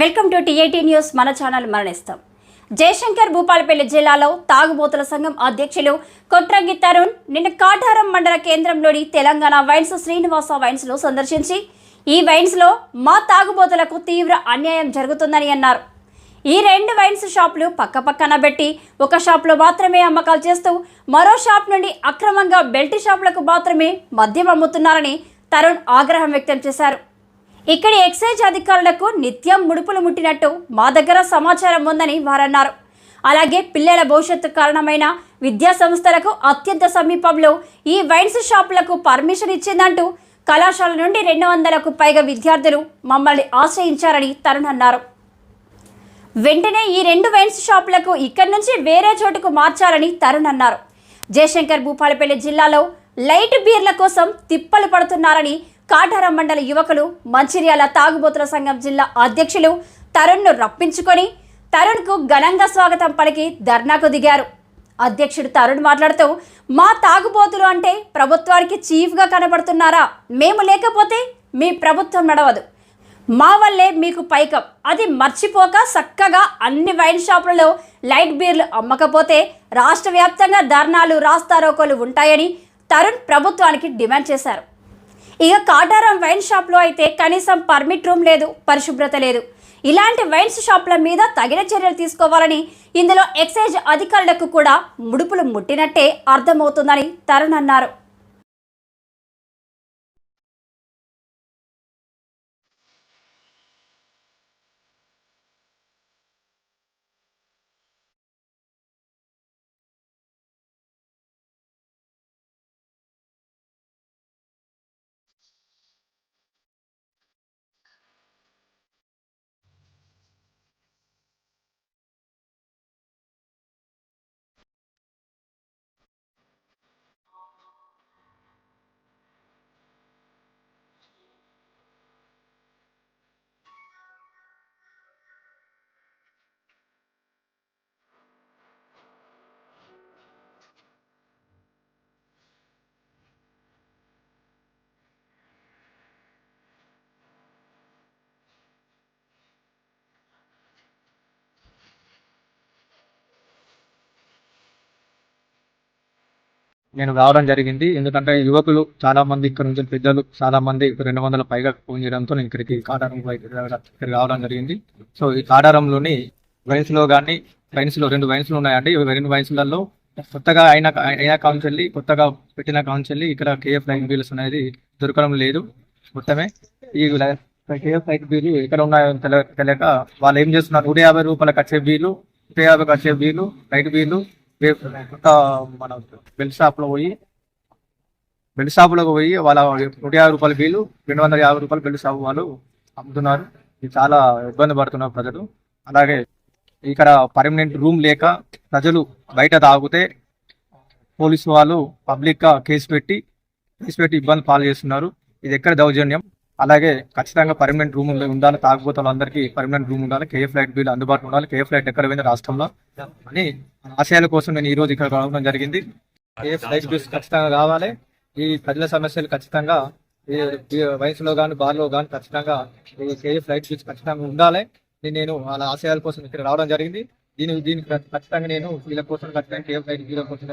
Welcome to TIT news. మన channel మరణిస్తాం. జయశంకర్ భూపాలపల్లి జిల్లాలో తాగుబోతుల సంఘం అధ్యక్షులు కొట్రంగి తరుణ్ నిన్న కాటారం మండల కేంద్రంలోని తెలంగాణ వైన్స్ శ్రీనివాస వైన్స్లో సందర్శించి ఈ వైన్స్లో మా తాగుబోతులకు తీవ్ర అన్యాయం జరుగుతుందని అన్నారు. ఈ రెండు వైన్స్ షాపులు పక్కపక్కన పెట్టి ఒక షాప్లో మాత్రమే అమ్మకాలు చేస్తూ మరో షాప్ నుండి అక్రమంగా బెల్ట్ షాపులకు మాత్రమే మద్యం అమ్ముతున్నారని తరుణ్ ఆగ్రహం వ్యక్తం చేశారు. ఇక్కడి ఎక్సైజ్ అధికారులకు నిత్యం ముడుపులు ముట్టినట్టు మా దగ్గర సమాచారం ఉందని వారన్నారు. అలాగే పిల్లల భవిష్యత్తు కారణమైన విద్యా సంస్థలకు అత్యంత సమీపంలో ఈ వైన్స్ షాపులకు పర్మిషన్ ఇచ్చిందంటూ కళాశాల నుండి రెండు వందలకు పైగా విద్యార్థులు మమ్మల్ని ఆశ్రయించారని తరుణ్ అన్నారు వెంటనే ఈ రెండు వైన్స్ షాపులకు ఇక్కడి నుంచి వేరే చోటుకు మార్చాలని తరుణ్ అన్నారు జయశంకర్ భూపాలపల్లి జిల్లాలో లైట్ బీర్ల కోసం తిప్పలు పడుతున్నారని కాటారం మండల యువకులు మంచిర్యాల తాగుబోతుల సంఘం జిల్లా అధ్యక్షులు తరుణ్ను రప్పించుకొని తరుణ్కు ఘనంగా స్వాగతం పలికి ధర్నాకు దిగారు. అధ్యక్షుడు తరుణ్ మాట్లాడుతూ మా తాగుబోతులు అంటే ప్రభుత్వానికి చీఫ్గా కనబడుతున్నారా? మేము లేకపోతే మీ ప్రభుత్వం నడవదు. మా వల్లే మీకు పైకం. అది మర్చిపోక చక్కగా అన్ని వైన్ షాపులలో లైట్ బీర్లు అమ్మకపోతే రాష్ట్ర వ్యాప్తంగా ధర్నాలు రాస్తారోకోలు ఉంటాయని తరుణ్ ప్రభుత్వానికి డిమాండ్ చేశారు. ఇక కాటారం వైన్ షాప్లో అయితే కనీసం పర్మిట్ రూమ్ లేదు పరిశుభ్రత లేదు. ఇలాంటి వైన్స్ షాప్ల మీద తగిన చర్యలు తీసుకోవాలని ఇందులో ఎక్సైజ్ అధికారులకు కూడా ముడుపులు ముట్టినట్టే అర్థమవుతుందని తరుణ్ అన్నారు. నేను రావడం జరిగింది. ఎందుకంటే యువకులు చాలా మంది ఇక్కడ నుంచి పెద్దలు చాలా మంది రెండు వందల పైగా ఫోన్ చేయడంతో నేను ఇక్కడికి కాడారం ఇక్కడ రావడం జరిగింది. సో ఈ కాడారంలోని వయసులో కానీ వైన్స్లో రెండు వైన్స్ ఉన్నాయండి. రెండు వైన్స్లలో కొత్తగా అయిన అయిన కౌన్సిల్ కొత్తగా పెట్టిన కౌన్సిల్ ఇక్కడ కేఎఫ్ లైన్ బిల్స్ అనేది దొరకడం లేదు మొత్తమే. ఈ కేఎఫ్ లైట్ బిల్లు ఎక్కడ ఉన్నాయో తెలియక వాళ్ళు ఏం చేస్తున్నారు? నూట యాభై రూపాయలకు వచ్చే బిల్లు నూట యాభైకి వచ్చే బిల్లు లైట్ బిల్లు మన బెల్ట్ షాప్లో పోయి బెల్ట్ షాప్లోకి పోయి వాళ్ళ నూట యాభై రూపాయల బిల్లు రెండు వందల యాభై రూపాయల బెల్ట్ షాప్ వాళ్ళు అమ్ముతున్నారు. ఇది చాలా ఇబ్బంది పడుతున్నారు ప్రజలు. అలాగే ఇక్కడ పర్మనెంట్ రూమ్ లేక ప్రజలు బయట తాగితే పోలీసు వాళ్ళు పబ్లిక్గా కేసు పెట్టి కేసు పెట్టి ఇబ్బంది పాలు చేస్తున్నారు. ఇది ఎక్కడ దౌర్జన్యం? అలాగే ఖచ్చితంగా పర్మనెంట్ రూమ్ ఉండాలి. తాగుబోతే అందరికీ పర్మనెంట్ రూమ్ ఉండాలి. కేఎఫ్ లైట్ బిల్ అందుబాటులో ఉండాలి. కేఎఫ్ లైట్ ఎక్కడ పోయింది రాష్ట్రంలో. అని ఆశయాల కోసం నేను ఈ రోజు ఇక్కడ రావడం జరిగింది. కేఎఫ్ లైట్ బిల్స్ ఖచ్చితంగా కావాలి. ఈ ప్రజల సమస్యలు ఖచ్చితంగా వయసులో కానీ బార్లో కానీ ఖచ్చితంగా ఈ కేఎఫ్ లైట్ బిల్స్ ఖచ్చితంగా ఉండాలి. నేను వాళ్ళ ఆశయాల కోసం ఇక్కడ రావడం జరిగింది. దీని దీనికి ఖచ్చితంగా నేను వీళ్ళ కోసం ఖచ్చితంగా కేఎఫ్ లైట్ బిల్ కోసం